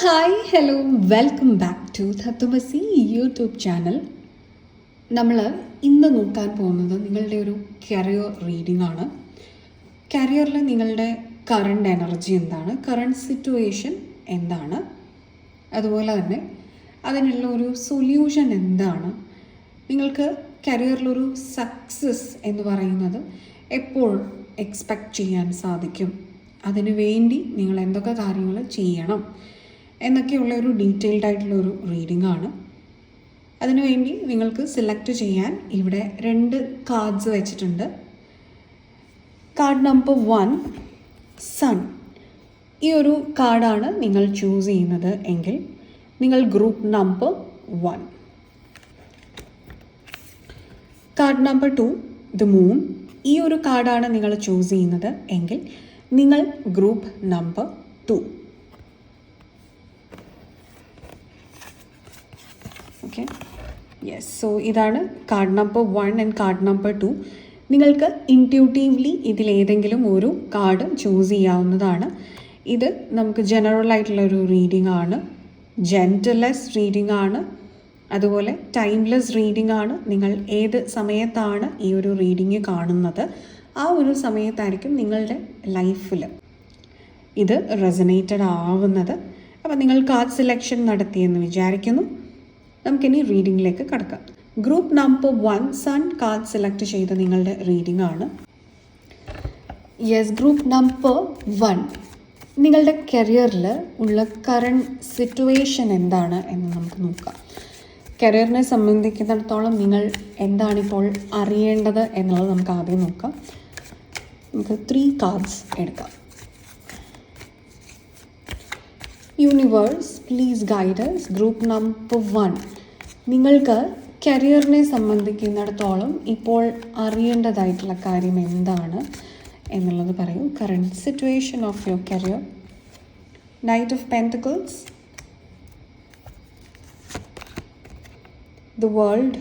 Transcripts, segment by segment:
Hi hello welcome back to Tattvamasi YouTube channel നമ്മൾ ഇന്ന് നോക്കാൻ പോകുന്നത് നിങ്ങളുടെ ഒരു കരിയർ റീഡിംഗ് ആണ്. കരിയറിൽ നിങ്ങളുടെ കറണ്ട് എനർജി എന്താണ്? കറണ്ട് സിറ്റുവേഷൻ എന്താണ്? അതുപോലെ തന്നെ അതിനുള്ള ഒരു സൊല്യൂഷൻ എന്താണ്? നിങ്ങൾക്ക് കരിയറിലൊരു സക്സസ് എന്ന് പറയുന്നത് എപ്പോൾ എക്സ്പെക്റ്റ് ചെയ്യാൻ സാധിക്കും? അതിനു വേണ്ടി നിങ്ങൾ എന്തൊക്കെ കാര്യങ്ങൾ ചെയ്യണം? എന്നൊക്കെയുള്ള ഒരു ഡീറ്റെയിൽഡ് ആയിട്ടുള്ള ഒരു റീഡിംഗ് ആണ് അതിനുവേണ്ടി നിങ്ങൾക്ക് സെലക്ട് ചെയ്യാൻ ഇവിടെ രണ്ട് കാർഡ്സ് വെച്ചിട്ടുണ്ട്. Card number one sun. ഈ ഒരു കാർഡാണ് നിങ്ങൾ ചൂസ് ചെയ്യുന്നത് എങ്കിൽ നിങ്ങൾ group number one. Card number two the moon. ഈ ഒരു കാർഡാണ് നിങ്ങൾ ചൂസ് ചെയ്യുന്നത് എങ്കിൽ നിങ്ങൾ group number two. Okay. Yes so ഇതാണ് card number one and card number two നിങ്ങൾക്ക് ഇന്റ്യൂട്ടീവ്ലി ഇതിലേതെങ്കിലും ഒരു കാർഡ് ചൂസ് ചെയ്യാവുന്നതാണ്. ഇത് നമുക്ക് ജനറൽ ആയിട്ടുള്ള ഒരു റീഡിംഗ് ആണ്. ജെന്റലെസ് റീഡിംഗ് ആണ്. അതുപോലെ ടൈംലെസ് റീഡിംഗ് ആണ്. നിങ്ങൾ ഏത് സമയത്താണ് ഈ ഒരു റീഡിംഗ് കാണുന്നത്? ആ ഒരു സമയത്തായിരിക്കും നിങ്ങളുടെ ലൈഫിൽ ഇത് റെസനേറ്റഡ് ആവുന്നത്. അപ്പോൾ നിങ്ങൾ കാർഡ് സെലക്ഷൻ നടത്തിയെന്ന് വിചാരിക്കുന്നു. നമുക്കിനി റീഡിങ്ങിലേക്ക് കടക്കാം. Group number one sun card select ചെയ്ത നിങ്ങളുടെ റീഡിംഗ് ആണ്. യെസ് ഗ്രൂപ്പ് നമ്പർ വൺ നിങ്ങളുടെ കരിയറിൽ ഉള്ള കറണ്ട് സിറ്റുവേഷൻ എന്താണ് എന്ന് നമുക്ക് നോക്കാം. കരിയറിനെ സംബന്ധിക്കുന്നിടത്തോളം നിങ്ങൾ എന്താണിപ്പോൾ അറിയേണ്ടത് എന്നുള്ളത് നമുക്ക് ആദ്യം നോക്കാം. നമുക്ക് ത്രീ കാർഡ്സ് എടുക്കാം. Universe please guidance group number one നിങ്ങൾക്ക് കരിയറിനെ സംബന്ധിക്കുന്നിടത്തോളം ഇപ്പോൾ അറിയേണ്ടതായിട്ടുള്ള കാര്യം എന്താണ് എന്നുള്ളത് പറയും. Current situation of your career knight of pentacles the world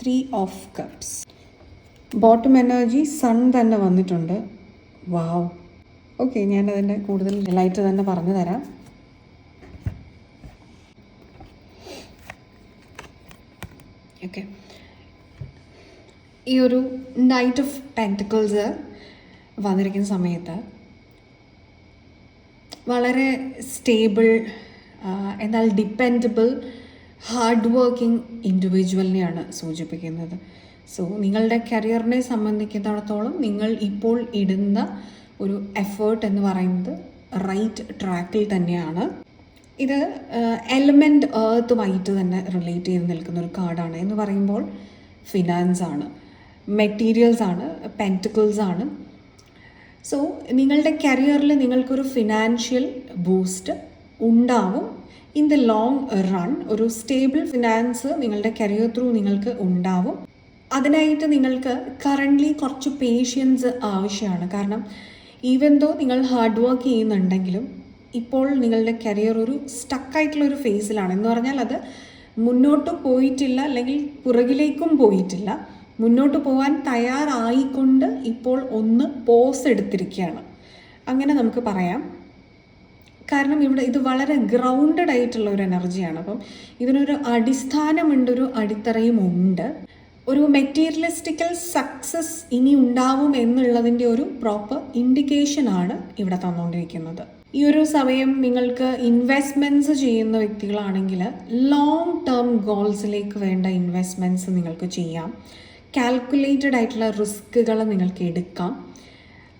three of cups bottom energy sun തന്നെ വന്നിട്ടുണ്ട്. വാവ് ഓക്കെ ഞാനതിന്റെ കൂടുതൽ ലൈറ്റ് തന്നെ പറഞ്ഞു തരാം ഓക്കെ ഈ ഒരു നൈറ്റ് ഓഫ് പെന്റക്കിൾസ് വന്നിരിക്കുന്ന സമയത്ത് വളരെ സ്റ്റേബിൾ എന്നാൽ ഡിപ്പെൻഡബിൾ ഹാർഡ് വർക്കിംഗ് ഇൻഡിവിജ്വലിനെയാണ് സൂചിപ്പിക്കുന്നത്. സോ നിങ്ങളുടെ കരിയറിനെ സംബന്ധിക്കുന്നിടത്തോളം നിങ്ങൾ ഇപ്പോൾ ഇടുന്ന ഒരു എഫേർട്ട് എന്ന് പറയുന്നത് റൈറ്റ് ട്രാക്കിൽ തന്നെയാണ്. ഇത് എലമെന്റ് ഏർത്തുമായിട്ട് തന്നെ റിലേറ്റ് ചെയ്ത് നിൽക്കുന്ന ഒരു കാർഡാണ് എന്ന് പറയുമ്പോൾ ഫിനാൻസ് ആണ് മെറ്റീരിയൽസ് ആണ് പെന്റിക്കിൾസ് ആണ്. സോ നിങ്ങളുടെ കരിയറിൽ നിങ്ങൾക്കൊരു ഫിനാൻഷ്യൽ ബൂസ്റ്റ് ഉണ്ടാവും. ഇൻ ദ ലോങ് റൺ ഒരു സ്റ്റേബിൾ ഫിനാൻസ് നിങ്ങളുടെ കരിയർ ത്രൂ നിങ്ങൾക്ക് ഉണ്ടാവും. അതിനായിട്ട് നിങ്ങൾക്ക് കറന്റ്ലി കുറച്ച് പേഷ്യൻസ് ആവശ്യമാണ്. കാരണം ഈവൻ ദോ നിങ്ങൾ ഹാർഡ് വർക്ക് ചെയ്യുന്നുണ്ടെങ്കിലും ഇപ്പോൾ നിങ്ങളുടെ കരിയർ ഒരു സ്റ്റക്കായിട്ടുള്ള ഒരു ഫേസിലാണ് എന്ന് പറഞ്ഞാൽ അത് മുന്നോട്ട് പോയിട്ടില്ല അല്ലെങ്കിൽ പുറകിലേക്കും പോയിട്ടില്ല. മുന്നോട്ട് പോകാൻ തയ്യാറായിക്കൊണ്ട് ഇപ്പോൾ ഒന്ന് പോസ് എടുത്തിരിക്കുകയാണ്. അങ്ങനെ നമുക്ക് പറയാം. കാരണം ഇവിടെ ഇത് വളരെ ഗ്രൗണ്ടഡ് ആയിട്ടുള്ള ഒരു എനർജിയാണ് അപ്പം ഇതിനൊരു അടിസ്ഥാനമുണ്ട് ഒരു അടിത്തറയും ഉണ്ട്. ഒരു മെറ്റീരിയലിസ്റ്റിക്കൽ സക്സസ് ഇനി ഉണ്ടാവും എന്നുള്ളതിന്റെ ഒരു പ്രോപ്പർ ഇൻഡിക്കേഷനാണ് ഇവിടെ തന്നുകൊണ്ടിരിക്കുന്നത് ഈ ഒരു സമയം നിങ്ങൾക്ക് ഇൻവെസ്റ്റ്മെന്റ്സ് ചെയ്യുന്ന വ്യക്തികളാണെങ്കിൽ ലോങ് ടേം ഗോൾസിലേക്ക് വേണ്ട ഇൻവെസ്റ്റ്മെന്റ്സ് നിങ്ങൾക്ക് ചെയ്യാം. കാൽക്കുലേറ്റഡ് ആയിട്ടുള്ള റിസ്ക്കുകൾ നിങ്ങൾക്ക് എടുക്കാം.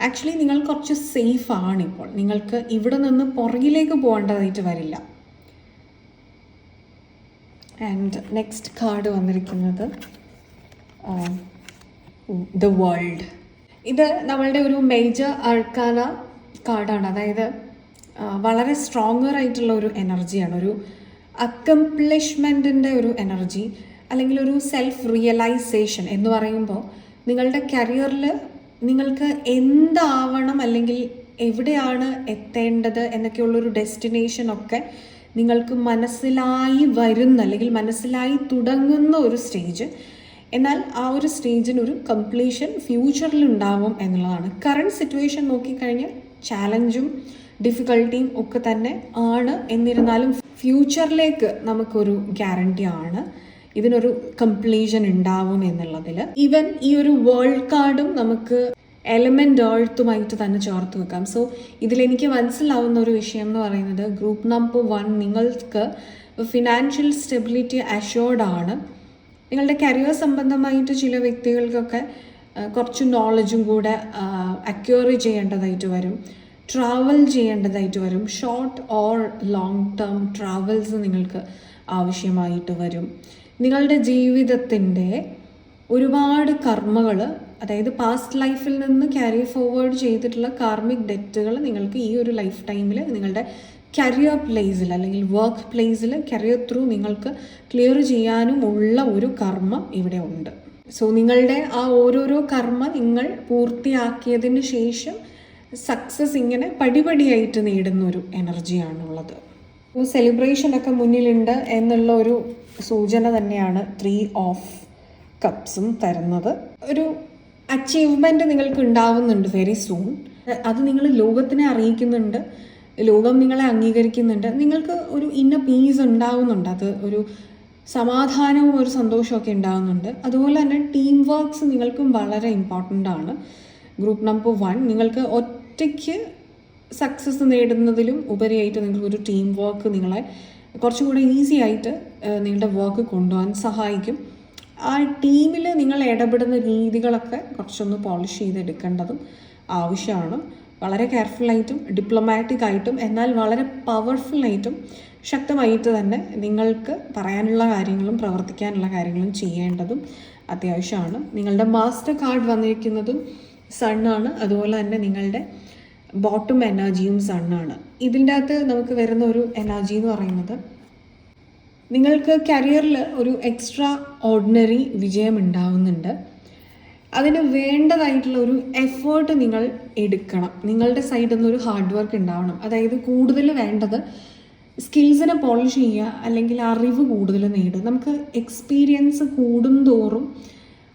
ആക്ച്വലി നിങ്ങൾ കുറച്ച് സേഫ് ആണ് ഇപ്പോൾ. നിങ്ങൾക്ക് ഇവിടെ നിന്ന് പുറകിലേക്ക് പോകേണ്ടതായിട്ട് വരില്ല. ആൻഡ് നെക്സ്റ്റ് കാർഡ് വന്നിരിക്കുന്നത് ദ വേൾഡ് ഇത് നമ്മളുടെ ഒരു മേജർ അൾക്കാന കാർഡാണ് അതായത് വളരെ സ്ട്രോങ്ങർ ആയിട്ടുള്ള ഒരു എനർജിയാണ് ഒരു അക്കംപ്ലിഷ്മെന്റിന്റെ ഒരു എനർജി അല്ലെങ്കിൽ ഒരു സെൽഫ് റിയലൈസേഷൻ എന്ന് പറയുമ്പോൾ നിങ്ങളുടെ കരിയറിൽ നിങ്ങൾക്ക് എന്താവണം അല്ലെങ്കിൽ എവിടെയാണ് എത്തേണ്ടത് എന്നൊക്കെയുള്ളൊരു ഡെസ്റ്റിനേഷൻ ഒക്കെ നിങ്ങൾക്ക് മനസ്സിലായി വരുന്ന അല്ലെങ്കിൽ മനസ്സിലായി തുടങ്ങുന്ന ഒരു സ്റ്റേജ് എന്നാൽ ആ ഒരു സ്റ്റേജിന് ഒരു കംപ്ലീഷൻ ഫ്യൂച്ചറിൽ ഉണ്ടാവും എന്നുള്ളതാണ്. കറണ്ട് സിറ്റുവേഷൻ നോക്കിക്കഴിഞ്ഞാൽ ചാലഞ്ചും ഡിഫിക്കൽട്ടിയും ഒക്കെ തന്നെ ആണ്. എന്നിരുന്നാലും ഫ്യൂച്ചറിലേക്ക് നമുക്കൊരു ഗ്യാരണ്ടി ആണ്. ഇതിനൊരു കംപ്ലീഷൻ ഉണ്ടാവും എന്നുള്ളതിൽ ഈവൻ ഈ ഒരു വേൾഡ് കാർഡും നമുക്ക് എലമെന്റ് എഴുത്തുമായിട്ട് തന്നെ ചേർത്ത് വെക്കാം. സോ ഇതിലെനിക്ക് മനസ്സിലാവുന്ന ഒരു വിഷയം എന്ന് പറയുന്നത് ഗ്രൂപ്പ് നമ്പർ വൺ നിങ്ങൾക്ക് ഫിനാൻഷ്യൽ സ്റ്റെബിലിറ്റി അഷ്യോർഡ് ആണ്. നിങ്ങളുടെ കരിയർ സംബന്ധമായിട്ട് ചില വ്യക്തികൾക്കൊക്കെ കുറച്ച് നോളജും കൂടെ അക്യൂർ ചെയ്യേണ്ടതായിട്ട് വരും. ട്രാവൽ ചെയ്യേണ്ടതായിട്ട് വരും. Short or long term travels നിങ്ങൾക്ക് ആവശ്യമായിട്ട് വരും. നിങ്ങളുടെ ജീവിതത്തിന്റെ ഒരുപാട് കർമ്മകൾ അതായത് പാസ്റ്റ് ലൈഫിൽ നിന്ന് ക്യാരി ഫോർവേഡ് ചെയ്തിട്ടുള്ള കാർമിക് ഡെറ്റുകൾ നിങ്ങൾക്ക് ഈ ഒരു ലൈഫ് ടൈമിൽ നിങ്ങളുടെ കരിയർ പ്ലേസിൽ അല്ലെങ്കിൽ വർക്ക് പ്ലേസിൽ കരിയർ ത്രൂ നിങ്ങൾക്ക് ക്ലിയർ ചെയ്യാനും ഉള്ള ഒരു കർമ്മം ഇവിടെ ഉണ്ട്. സോ നിങ്ങളുടെ ആ ഓരോരോ കർമ്മ നിങ്ങൾ പൂർത്തിയാക്കിയതിന് ശേഷം സക്സസ് ഇങ്ങനെ പടിപടിയായിട്ട് നേടുന്ന ഒരു എനർജിയാണുള്ളത് സെലിബ്രേഷനൊക്കെ മുന്നിലുണ്ട് എന്നുള്ള ഒരു സൂചന തന്നെയാണ് ത്രീ ഓഫ് കപ്സും തരുന്നത്. ഒരു അച്ചീവ്മെന്റ് നിങ്ങൾക്ക് ഉണ്ടാവുന്നുണ്ട് വെരി സൂൺ അത് നിങ്ങൾ ലോകത്തിനെ അറിയിക്കുന്നുണ്ട് ലോകം നിങ്ങളെ അംഗീകരിക്കുന്നുണ്ട്. നിങ്ങൾക്ക് ഒരു ഇന്ന പീസ് ഉണ്ടാവുന്നുണ്ട്. അത് ഒരു സമാധാനവും ഒരു സന്തോഷമൊക്കെ ഉണ്ടാകുന്നുണ്ട് അതുപോലെ തന്നെ ടീം വർക്ക്സ് നിങ്ങൾക്കും വളരെ ഇമ്പോർട്ടന്റ് ആണ്. ഗ്രൂപ്പ് നമ്പർ വൺ നിങ്ങൾക്ക് ഒറ്റയ്ക്ക് സക്സസ് നേടുന്നതിലും ഉപരിയായിട്ട് നിങ്ങൾക്ക് ഒരു ടീം വർക്ക് നിങ്ങളെ കുറച്ചും കൂടെ ഈസി ആയിട്ട് നിങ്ങളുടെ വർക്ക് കൊണ്ടുപോകാൻ സഹായിക്കും. ആ ടീമിൽ നിങ്ങൾ ഇടപെടുന്ന രീതികളൊക്കെ കുറച്ചൊന്ന് പോളിഷ് ചെയ്തെടുക്കേണ്ടതും ആവശ്യമാണ്. വളരെ കെയർഫുള്ളായിട്ടും ഡിപ്ലോമാറ്റിക് ആയിട്ടും എന്നാൽ വളരെ പവർഫുള്ളായിട്ടും ശക്തമായിട്ട് തന്നെ നിങ്ങൾക്ക് പറയാനുള്ള കാര്യങ്ങളും പ്രവർത്തിക്കാനുള്ള കാര്യങ്ങളും ചെയ്യേണ്ടതും അത്യാവശ്യമാണ്. നിങ്ങളുടെ മാസ്റ്റർ കാർഡ് വന്നിരിക്കുന്നതും സണ്ണാണ് അതുപോലെ തന്നെ നിങ്ങളുടെ ബോട്ടം എനർജിയും സണ്ണാണ് ഇതിന്റെ അകത്ത് നമുക്ക് വരുന്ന ഒരു എനർജി എന്ന് പറയുന്നത് നിങ്ങൾക്ക് കരിയറിൽ ഒരു എക്സ്ട്രാ ഓർഡിനറി വിജയം ഉണ്ടാവുന്നുണ്ട്. അതിന് വേണ്ടതായിട്ടുള്ള ഒരു എഫേർട്ട് നിങ്ങൾ എടുക്കണം. നിങ്ങളുടെ സൈഡിൽ നിന്ന് ഒരു ഹാർഡ് വർക്ക് ഉണ്ടാവണം. അതായത് കൂടുതൽ വേണ്ടത് സ്കിൽസിനെ പോളിഷ് ചെയ്യുക അല്ലെങ്കിൽ അറിവ് കൂടുതൽ നേടുക. നമുക്ക് എക്സ്പീരിയൻസ് കൂടും തോറും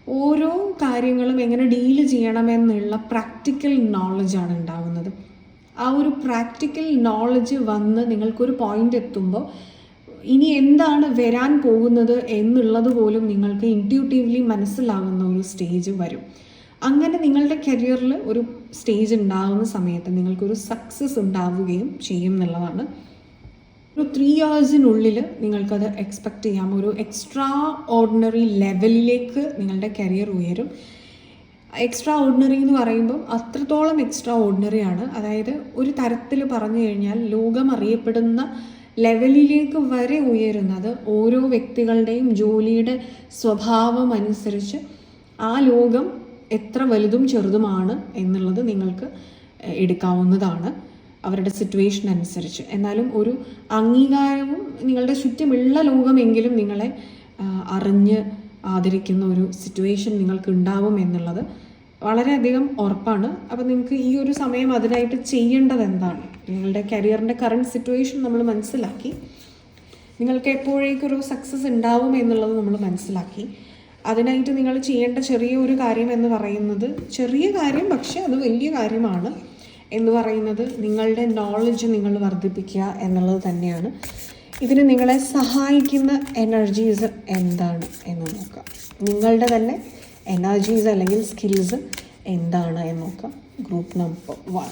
ഓരോ കാര്യങ്ങളും എങ്ങനെ ഡീൽ ചെയ്യണമെന്നുള്ള പ്രാക്ടിക്കൽ നോളജാണ് ഉണ്ടാവുന്നത്. ആ ഒരു പ്രാക്ടിക്കൽ നോളജ് വന്ന് നിങ്ങൾക്കൊരു പോയിന്റ് എത്തുമ്പോൾ ഇനി എന്താണ് വരാൻ പോകുന്നത് എന്നുള്ളത് പോലും നിങ്ങൾക്ക് ഇന്റ്യൂട്ടീവ്ലി മനസ്സിലാകുന്ന ഒരു സ്റ്റേജ് വരും. അങ്ങനെ നിങ്ങളുടെ കരിയറിൽ ഒരു സ്റ്റേജ് ഉണ്ടാകുന്ന സമയത്ത് നിങ്ങൾക്കൊരു സക്സസ് ഉണ്ടാവുകയും ചെയ്യും എന്നുള്ളതാണ് ഒരു ത്രീ ഇയേഴ്സിനുള്ളിൽ നിങ്ങൾക്കത് എക്സ്പെക്റ്റ് ചെയ്യാം. ഒരു എക്സ്ട്രാ ഓർഡിനറി ലെവലിലേക്ക് നിങ്ങളുടെ കരിയർ ഉയരും. എക്സ്ട്രാ ഓർഡിനറി എന്ന് പറയുമ്പോൾ അത്രത്തോളം എക്സ്ട്രാ ഓർഡിനറി ആണ്. അതായത് ഒരു തരത്തിൽ പറഞ്ഞു കഴിഞ്ഞാൽ ലോകം അറിയപ്പെടുന്ന ലെവലിലേക്ക് വരെ ഉയരുന്നത് ഓരോ വ്യക്തികളുടെയും ജോലിയുടെ സ്വഭാവം അനുസരിച്ച് ആ ലോകം എത്ര വലുതും ചെറുതുമാണ് എന്നുള്ളത് നിങ്ങൾക്ക് എടുക്കാവുന്നതാണ്. അവരുടെ സിറ്റുവേഷൻ അനുസരിച്ച്. എന്നാലും ഒരു അംഗീകാരവും നിങ്ങളുടെ ചുറ്റുമുള്ള ലോകമെങ്കിലും നിങ്ങളെ അറിഞ്ഞ് ആദരിക്കുന്ന ഒരു സിറ്റുവേഷൻ നിങ്ങൾക്ക് ഉണ്ടാവും എന്നുള്ളത് വളരെയധികം ഉറപ്പാണ്. അപ്പോൾ നിങ്ങൾക്ക് ഈ ഒരു സമയം അതിനായിട്ട് ചെയ്യേണ്ടത് എന്താണ്? നിങ്ങളുടെ കരിയറിന്റെ കറണ്ട് സിറ്റുവേഷൻ നമ്മൾ മനസ്സിലാക്കി. നിങ്ങൾക്ക് എപ്പോഴേക്കൊരു സക്സസ് ഉണ്ടാവും എന്നുള്ളത് നമ്മൾ മനസ്സിലാക്കി. അതിനായിട്ട് നിങ്ങൾ ചെയ്യേണ്ട ചെറിയ ഒരു കാര്യം എന്ന് പറയുന്നത് ചെറിയ കാര്യം പക്ഷേ അത് വലിയ കാര്യമാണ്. എന്ന് പറയുന്നത് നിങ്ങളുടെ നോളജ് നിങ്ങൾ വർദ്ധിപ്പിക്കുക എന്നുള്ളത് തന്നെയാണ്. ഇതിന് നിങ്ങളെ സഹായിക്കുന്ന എനർജീസ് എന്താണ് എന്ന് നോക്കാം. നിങ്ങളുടെ തന്നെ എനർജീസ് അല്ലെങ്കിൽ സ്കിൽസ് എന്താണ് എന്ന് നോക്കാം. Group number one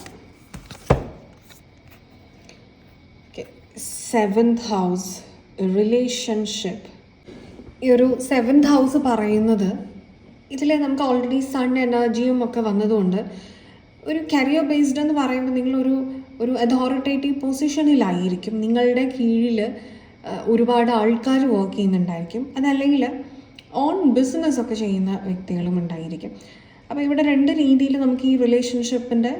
seventh house relationship ഈ ഒരു സെവൻത് ഹൗസ് പറയുന്നത് ഇതിൽ നമുക്ക് ഓൾറെഡി സൺ എനർജിയും ഒക്കെ വന്നതുകൊണ്ട് ഒരു കരിയർ ബേസ്ഡ് എന്ന് പറയുമ്പോൾ നിങ്ങളൊരു ഒരു അതോറിറ്റേറ്റീവ് പൊസിഷനിലായിരിക്കും നിങ്ങളുടെ കീഴിൽ ഒരുപാട് ആൾക്കാർ വർക്ക് ചെയ്യുന്നുണ്ടായിരിക്കും. അതല്ലെങ്കിൽ ഓൺ ബിസിനസ് ഒക്കെ ചെയ്യുന്ന വ്യക്തികളും ഉണ്ടായിരിക്കും. അപ്പോൾ ഇവിടെ രണ്ട് രീതിയിൽ നമുക്ക് ഈ റിലേഷൻഷിപ്പിന്റെ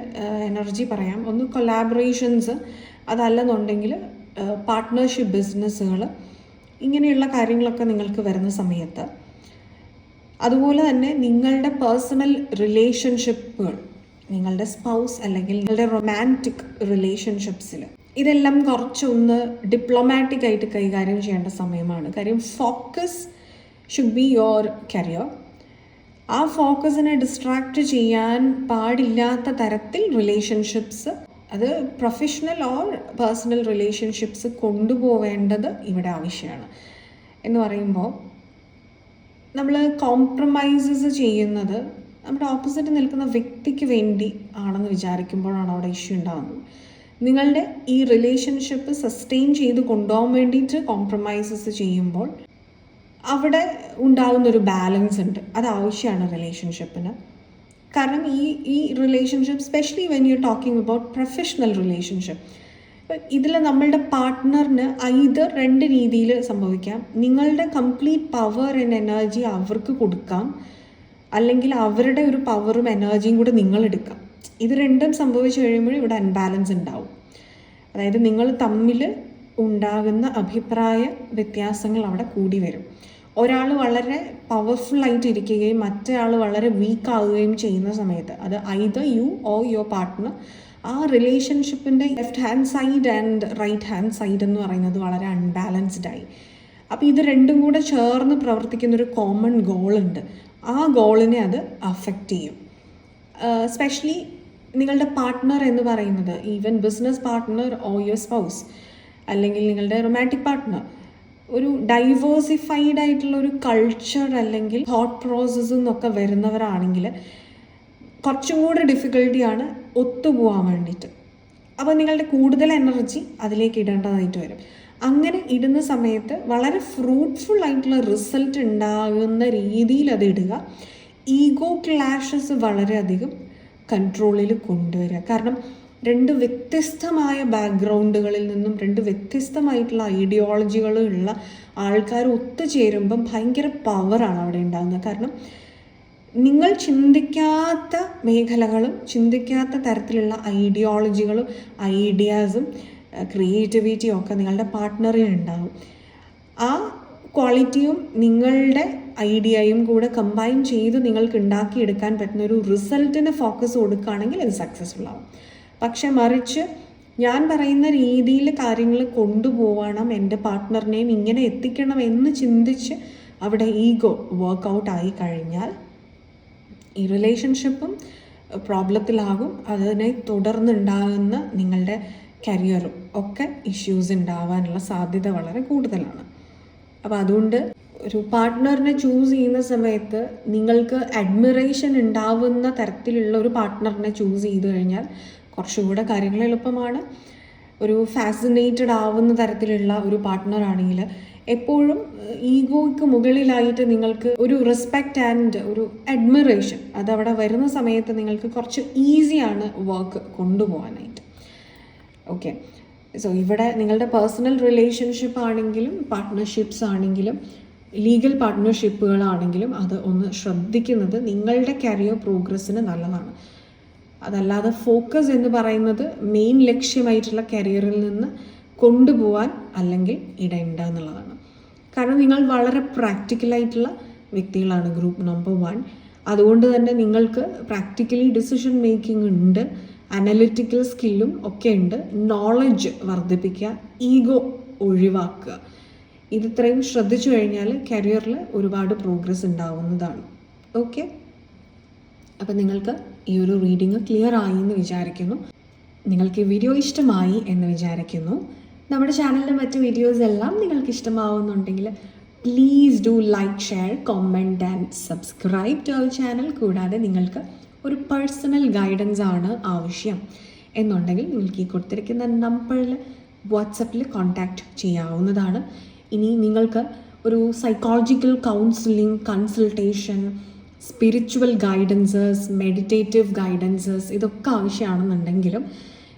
എനർജി പറയാം. ഒന്ന് കൊലാബറേഷൻസ് അതല്ലെന്നുണ്ടെങ്കിൽ പാർട്ട്ണർഷിപ്പ് ബിസിനസ്സുകൾ ഇങ്ങനെയുള്ള കാര്യങ്ങളൊക്കെ നിങ്ങൾക്ക് വരുന്ന സമയത്ത്. അതുപോലെ തന്നെ നിങ്ങളുടെ പേഴ്സണൽ റിലേഷൻഷിപ്പുകൾ നിങ്ങളുടെ സ്പൗസ് അല്ലെങ്കിൽ നിങ്ങളുടെ റൊമാന്റിക് റിലേഷൻഷിപ്സിൽ ഇതെല്ലാം കുറച്ചൊന്ന് ഡിപ്ലോമാറ്റിക് ആയിട്ട് കൈകാര്യം ചെയ്യേണ്ട സമയമാണ്. കാര്യം focus should be your career ആ ഫോക്കസിനെ ഡിസ്ട്രാക്റ്റ് ചെയ്യാൻ പാടില്ലാത്ത തരത്തിൽ റിലേഷൻഷിപ്സ് അത് പ്രൊഫഷണൽ ഓർ പേഴ്സണൽ റിലേഷൻഷിപ്സ് കൊണ്ടുപോവേണ്ടത് ഇവിടെ ആവശ്യമാണ്. എന്ന് പറയുമ്പോൾ നമ്മൾ കോംപ്രമൈസസ് ചെയ്യുന്നത് നമ്മുടെ ഓപ്പോസിറ്റ് നിൽക്കുന്ന വ്യക്തിക്ക് വേണ്ടി ആണെന്ന് വിചാരിക്കുമ്പോഴാണ് അവിടെ ഇഷ്യൂ ഉണ്ടാകുന്നത് നിങ്ങളുടെ ഈ റിലേഷൻഷിപ്പ് സസ്റ്റെയിൻ ചെയ്ത് കൊണ്ടുപോകാൻ വേണ്ടിയിട്ട് കോംപ്രമൈസസ് ചെയ്യുമ്പോൾ അവിടെ ഉണ്ടാകുന്ന ഒരു ബാലൻസ് ഉണ്ട്. അത് ആവശ്യമാണ് റിലേഷൻഷിപ്പിന് കാരണം ഈ ഈ relationship specially when you talking about professional relationship ഇതിൽ നമ്മളുടെ പാർട്ട്ണറിന് ഐതർ രണ്ട് രീതിയിൽ സംഭവിക്കാം. നിങ്ങളുടെ കംപ്ലീറ്റ് പവർ ആൻഡ് എനർജി അവർക്ക് കൊടുക്കാം. അല്ലെങ്കിൽ അവരുടെ ഒരു പവറും എനർജിയും കൂടെ നിങ്ങൾ എടുക്കാം. ഇത് രണ്ടും സംഭവിച്ചു കഴിയുമ്പോൾ ഇവിടെ അൺബാലൻസ് ഉണ്ടാവും. അതായത് നിങ്ങൾ തമ്മിൽ ഉണ്ടാകുന്ന അഭിപ്രായ വ്യത്യാസങ്ങൾ അവിടെ കൂടി വരും. ഒരാൾ വളരെ പവർഫുൾ ആയിട്ട് ഇരിക്കുകയും മറ്റേ ആൾ വളരെ വീക്ക് ആവുകയും ചെയ്യുന്ന സമയത്ത് അത് either you or your partner ആ റിലേഷൻഷിപ്പിന്റെ left hand side and right hand side എന്ന് പറയുന്നത് വളരെ അൺബാലൻസ്ഡ് ആയി. അപ്പോൾ ഇത് രണ്ടും കൂടെ ചേർന്ന് പ്രവർത്തിക്കുന്ന ഒരു കോമൺ ഗോൾ ഉണ്ട്. ആ ഗോളിനെ അത് അഫക്റ്റ് ചെയ്യും. സ്പെഷ്യലി നിങ്ങളുടെ പാർട്ട്ണർ എന്ന് പറയുന്നത് even business partner or your spouse അല്ലെങ്കിൽ നിങ്ങളുടെ റൊമാന്റിക് പാർട്ട്ണർ ഒരു ഡൈവേഴ്സിഫൈഡ് ആയിട്ടുള്ള ഒരു കൾച്ചർ അല്ലെങ്കിൽ തോട്ട് പ്രോസസ്സ് എന്നൊക്കെ വരുന്നവരാണെങ്കിൽ കുറച്ചും കൂടെ ഡിഫിക്കൽട്ടിയാണ് ഒത്തുപോകാൻ വേണ്ടിയിട്ട്. അപ്പോൾ നിങ്ങളുടെ കൂടുതൽ എനർജി അതിലേക്ക് ഇടേണ്ടതായിട്ട് വരും. അങ്ങനെ ഇടുന്ന സമയത്ത് വളരെ ഫ്രൂട്ട്ഫുൾ ആയിട്ടുള്ള റിസൾട്ട് ഉണ്ടാകുന്ന രീതിയിൽ അത് ഇടുക. ഈഗോ ക്ലാഷസ് വളരെയധികം കൺട്രോളിൽ കൊണ്ടുവരിക. കാരണം രണ്ട് വ്യത്യസ്തമായ ബാക്ക്ഗ്രൗണ്ടുകളിൽ നിന്നും രണ്ട് വ്യത്യസ്തമായിട്ടുള്ള ഐഡിയോളജികളുള്ള ആൾക്കാർ ഒത്തുചേരുമ്പം ഭയങ്കര പവറാണ് അവിടെ ഉണ്ടാകുന്നത് കാരണം നിങ്ങൾ ചിന്തിക്കാത്ത മേഖലകളും ചിന്തിക്കാത്ത തരത്തിലുള്ള ഐഡിയോളജികളും ഐഡിയാസും ക്രിയേറ്റിവിറ്റിയും ഒക്കെ നിങ്ങളുടെ പാർട്ട്ണറിൽ ഉണ്ടാവും. ആ ക്വാളിറ്റിയും നിങ്ങളുടെ ഐഡിയയും കൂടെ കമ്പൈൻ ചെയ്ത് നിങ്ങൾക്ക് ഉണ്ടാക്കിയെടുക്കാൻ പറ്റുന്ന ഒരു റിസൾട്ടിന് ഫോക്കസ് കൊടുക്കുകയാണെങ്കിൽ അത് സക്സസ്ഫുൾ ആവും. പക്ഷെ മറിച്ച് ഞാൻ പറയുന്ന രീതിയിൽ കാര്യങ്ങൾ കൊണ്ടുപോകണം എന്റെ പാർട്ട്ണറിനെയും ഇങ്ങനെ എത്തിക്കണം എന്ന് ചിന്തിച്ച് അവിടെ ഈഗോ വർക്കൗട്ട് ആയി കഴിഞ്ഞാൽ ഈ റിലേഷൻഷിപ്പും പ്രോബ്ലത്തിലാകും അതിനെ തുടർന്നുണ്ടാകുന്ന നിങ്ങളുടെ കരിയറും ഒക്കെ ഇഷ്യൂസ് ഉണ്ടാവാനുള്ള സാധ്യത വളരെ കൂടുതലാണ്. അപ്പോൾ അതുകൊണ്ട് ഒരു പാർട്ട്ണറിനെ ചൂസ് ചെയ്യുന്ന സമയത്ത് നിങ്ങൾക്ക് അഡ്മിറേഷൻ ഉണ്ടാവുന്ന തരത്തിലുള്ള ഒരു പാർട്ട്ണറിനെ ചൂസ് ചെയ്തു കഴിഞ്ഞാൽ കുറച്ചുകൂടെ കാര്യങ്ങൾ എളുപ്പമാണ്. ഒരു ഫാസിനേറ്റഡ് ആവുന്ന തരത്തിലുള്ള ഒരു പാർട്ട്ണർ ആണെങ്കിൽ എപ്പോഴും ഈഗോയ്ക്ക് മുകളിലായിട്ട് നിങ്ങൾക്ക് ഒരു റെസ്പെക്റ്റ് ആൻഡ് ഒരു അഡ്മിറേഷൻ അതവിടെ വരുന്ന സമയത്ത് നിങ്ങൾക്ക് കുറച്ച് ഈസിയാണ് വർക്ക് കൊണ്ടുപോകാനായിട്ട് ഓക്കെ സോ ഇവിടെ നിങ്ങളുടെ പേഴ്സണൽ റിലേഷൻഷിപ്പ് ആണെങ്കിലും പാർട്ട്ണർഷിപ്സ് ആണെങ്കിലും ലീഗൽ പാർട്ട്ണർഷിപ്പുകളാണെങ്കിലും അത് ഒന്ന് ശ്രദ്ധിക്കുന്നത് നിങ്ങളുടെ കരിയർ പ്രോഗ്രസ്സിന് നല്ലതാണ്. അതല്ലാതെ ഫോക്കസ് എന്ന് പറയുന്നത് മെയിൻ ലക്ഷ്യമായിട്ടുള്ള കരിയറിൽ നിന്ന് കൊണ്ടുപോകാൻ അല്ലെങ്കിൽ ഇടയുണ്ട എന്നുള്ളതാണ്. കാരണം നിങ്ങൾ വളരെ പ്രാക്ടിക്കലായിട്ടുള്ള വ്യക്തികളാണ് ഗ്രൂപ്പ് നമ്പർ വൺ അതുകൊണ്ട് തന്നെ നിങ്ങൾക്ക് പ്രാക്ടിക്കലി ഡിസിഷൻ മേക്കിംഗ് ഉണ്ട്. അനലിറ്റിക്കൽ സ്കില്ലും ഒക്കെ ഉണ്ട്. നോളജ് വർദ്ധിപ്പിക്കുക ഈഗോ ഒഴിവാക്കുക. ഇതിത്രയും ശ്രദ്ധിച്ചു കഴിഞ്ഞാൽ കരിയറിൽ ഒരുപാട് പ്രോഗ്രസ് ഉണ്ടാവുന്നതാണ്. ഓക്കെ അപ്പം നിങ്ങൾക്ക് ഈ ഒരു റീഡിങ് ക്ലിയർ ആയി എന്ന് വിചാരിക്കുന്നു. നിങ്ങൾക്ക് ഈ വീഡിയോ ഇഷ്ടമായി എന്ന് വിചാരിക്കുന്നു. നമ്മുടെ ചാനലിലെ മറ്റ് വീഡിയോസ് എല്ലാം നിങ്ങൾക്ക് ഇഷ്ടമാവുന്നുണ്ടെങ്കിൽ please do like share comment and subscribe to our channel കൂടാതെ നിങ്ങൾക്ക് ഒരു പേഴ്സണൽ ഗൈഡൻസ് ആണ് ആവശ്യം. എന്നുണ്ടെങ്കിൽ നിങ്ങൾക്ക് ഈ കൊടുത്തിരിക്കുന്ന നമ്പറിൽ വാട്സപ്പിൽ കോൺടാക്റ്റ് ചെയ്യാവുന്നതാണ്. ഇനി നിങ്ങൾക്ക് ഒരു psychological counselling consultation spiritual guidances meditative guidances ഇതൊക്കെ ആവശ്യമാണെന്നുണ്ടെങ്കിലും